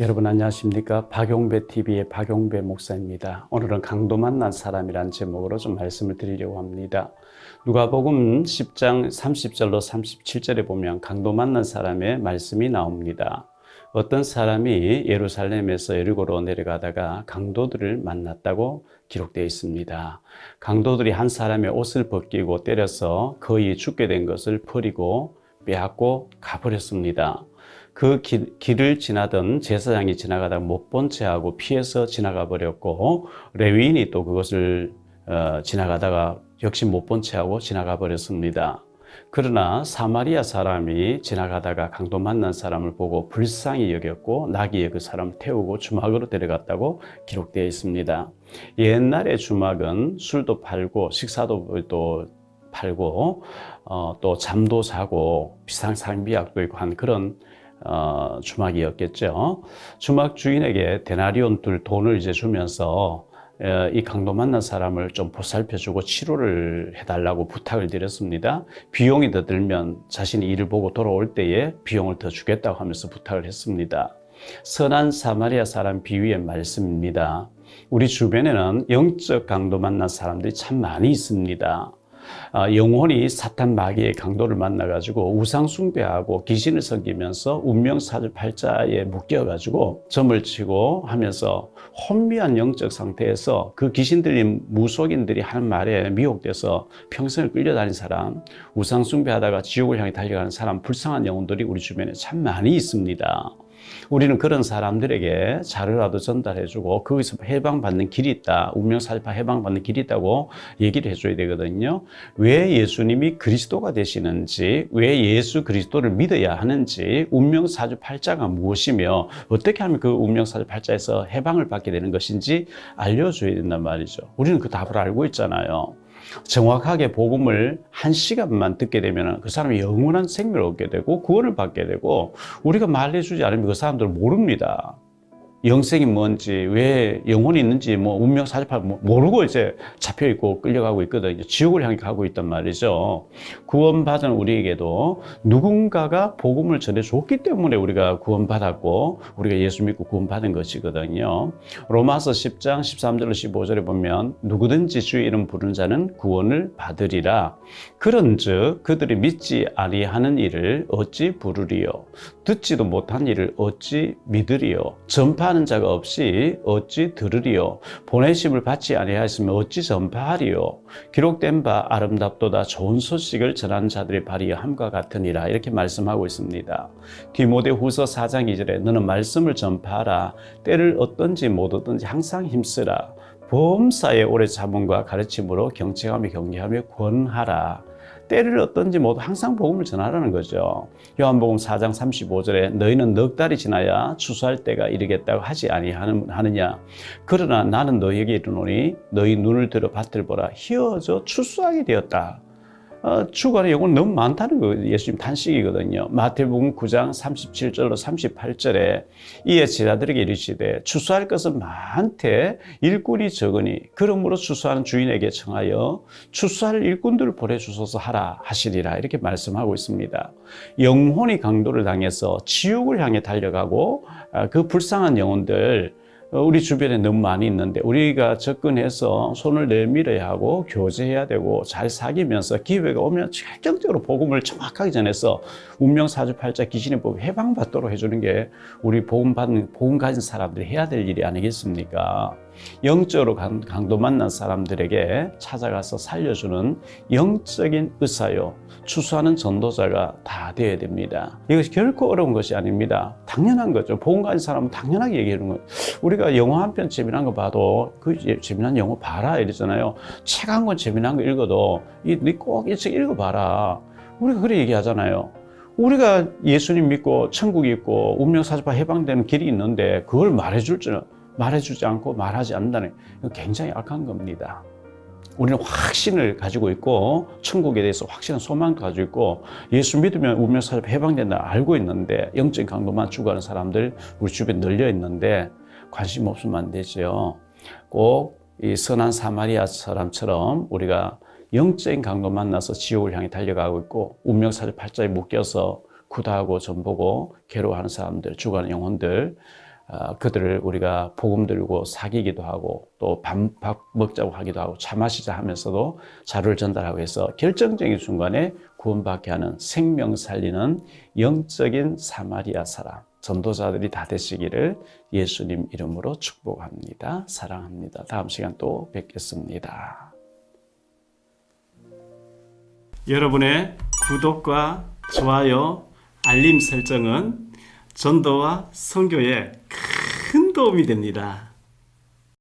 여러분 안녕하십니까? 박용배 TV의 박용배 목사입니다. 오늘은 강도 만난 사람이란 제목으로 좀 말씀을 드리려고 합니다. 누가복음 10장 30절로 37절에 보면 강도 만난 사람의 말씀이 나옵니다. 어떤 사람이 예루살렘에서 여리고로 내려가다가 강도들을 만났다고 기록되어 있습니다. 강도들이 한 사람의 옷을 벗기고 때려서 거의 죽게 된 것을 버리고 빼앗고 가버렸습니다. 그 길, 길을 지나던 제사장이 지나가다 못본 채하고 피해서 지나가 버렸고 레위인이 또 그것을 어, 지나가다가 역시 못 본 채하고 지나가 버렸습니다. 그러나 사마리아 사람이 지나가다가 강도 만난 사람을 보고 불쌍히 여겼고 나귀에 그 사람을 태우고 주막으로 데려갔다고 기록되어 있습니다. 옛날의 주막은 술도 팔고 식사도 또 팔고 어, 또 잠도 자고 비상 상비약도 있고 한 그런 어, 주막이었겠죠. 주막 주인에게 데나리온 둘 돈을 이제 주면서 어, 이 강도 만난 사람을 좀 보살펴주고 치료를 해달라고 부탁을 드렸습니다. 비용이 더 들면 자신이 일을 보고 돌아올 때에 비용을 더 주겠다고 하면서 부탁을 했습니다. 선한 사마리아 사람 비유의 말씀입니다. 우리 주변에는 영적 강도 만난 사람들이 참 많이 있습니다. 아, 영혼이 사탄 마귀의 강도를 만나가지고 우상숭배하고 귀신을 섬기면서 운명사주팔자에 묶여가지고 점을 치고 하면서 혼미한 영적 상태에서 그 귀신 들린 무속인들이 하는 말에 미혹돼서 평생을 끌려다닌 사람, 우상숭배하다가 지옥을 향해 달려가는 사람, 불쌍한 영혼들이 우리 주변에 참 많이 있습니다. 우리는 그런 사람들에게 자료라도 전달해주고 거기서 해방받는 길이 있다. 운명사주파 해방받는 길이 있다고 얘기를 해줘야 되거든요. 왜 예수님이 그리스도가 되시는지, 왜 예수 그리스도를 믿어야 하는지, 운명사주 팔자가 무엇이며 어떻게 하면 그 운명사주 팔자에서 해방을 받게 되는 것인지 알려줘야 된단 말이죠. 우리는 그 답을 알고 있잖아요. 정확하게 복음을 한 시간만 듣게 되면 그 사람이 영원한 생명을 얻게 되고 구원을 받게 되고 우리가 말해주지 않으면 그 사람들은 모릅니다. 영생이 뭔지, 왜 영혼이 있는지, 뭐, 운명 사주팔 모르고 이제 잡혀 있고 끌려가고 있거든요. 지옥을 향해 가고 있단 말이죠. 구원받은 우리에게도 누군가가 복음을 전해줬기 때문에 우리가 구원받았고, 우리가 예수 믿고 구원받은 것이거든요. 로마서 10장 13절로 15절에 보면, 누구든지 주의 이름 부르는 자는 구원을 받으리라. 그런 즉, 그들이 믿지 아니하는 일을 어찌 부르리요? 듣지도 못한 일을 어찌 믿으리요? 전파 전파하는 자가 없이 어찌 들으리요? 보내심을 받지 아니하였으면 어찌 전파하리요? 기록된 바 아름답도다 좋은 소식을 전하는 자들의 발이 함과 같으니라. 이렇게 말씀하고 있습니다. 디모데 후서 4장 2절에 너는 말씀을 전파하라. 때를 어떤지 못 얻든지 항상 힘쓰라. 범사의 오래 잡음과 가르침으로 경청하며 경계하며 권하라 때를 어떤지 모두 항상 복음을 전하라는 거죠. 요한복음 4장 35절에 너희는 넉 달이 지나야 추수할 때가 이르겠다고 하지 아니하느냐. 그러나 나는 너희에게 이르노니 너희 눈을 들어 밭을 보라. 희어져 추수하게 되었다. 어, 주간의 영혼 너무 많다는 거 예수님 탄식이거든요. 마태복음 9장 37절로 38절에 이에 제자들에게 이르시되 추수할 것은 많되 일꾼이 적으니 그러므로 추수하는 주인에게 청하여 추수할 일꾼들을 보내주소서 하라 하시리라 이렇게 말씀하고 있습니다. 영혼이 강도를 당해서 지옥을 향해 달려가고 아, 그 불쌍한 영혼들 어, 우리 주변에 너무 많이 있는데 우리가 접근해서 손을 내밀어야 하고 교제해야 되고 잘 사귀면서 기회가 오면 결정적으로 복음을 정확하게 전해서 운명 사주팔자 귀신의 법 해방받도록 해주는 게 우리 복음 받는 복음 가진 사람들이 해야 될 일이 아니겠습니까? 영적으로 강도 만난 사람들에게 찾아가서 살려주는 영적인 의사요. 추수하는 전도자가 다 되어야 됩니다. 이것이 결코 어려운 것이 아닙니다. 당연한 거죠. 복음 가진 사람은 당연하게 얘기하는 거예요. 우리가 영화 한 편 재미난 거 봐도 그 재미난 영화 봐라 이러잖아요. 책 한 권 재미난 거 읽어도 이꼭 이책 읽어봐라. 우리가 그래 얘기하잖아요. 우리가 예수님 믿고 천국이 있고 운명사주파 해방되는 길이 있는데 그걸 말해줄 줄 말해주지 않고 말하지 않는다는 건 굉장히 악한 겁니다. 우리는 확신을 가지고 있고 천국에 대해서 확실한 소망도 가지고 있고 예수 믿으면 운명사를 해방된다 알고 있는데 영적 강도만 추구하는 사람들 우리 주변에 널려 있는데 관심 없으면 안 되죠. 꼭 이 선한 사마리아 사람처럼 우리가 영적인 강도 만나서 지옥을 향해 달려가고 있고 운명사를 팔자에 묶여서 구다하고 전보고 괴로워하는 사람들, 죽어가는 영혼들 어, 그들을 우리가 복음 들고 사귀기도 하고 또 밥, 밥 먹자고 하기도 하고 차 마시자 하면서도 자료를 전달하고 해서 결정적인 순간에 구원받게 하는 생명 살리는 영적인 사마리아 사람 전도자들이 다 되시기를 예수님 이름으로 축복합니다. 사랑합니다. 다음 시간 또 뵙겠습니다. 여러분의 구독과 좋아요, 알림 설정은 전도와 선교에 큰 도움이 됩니다.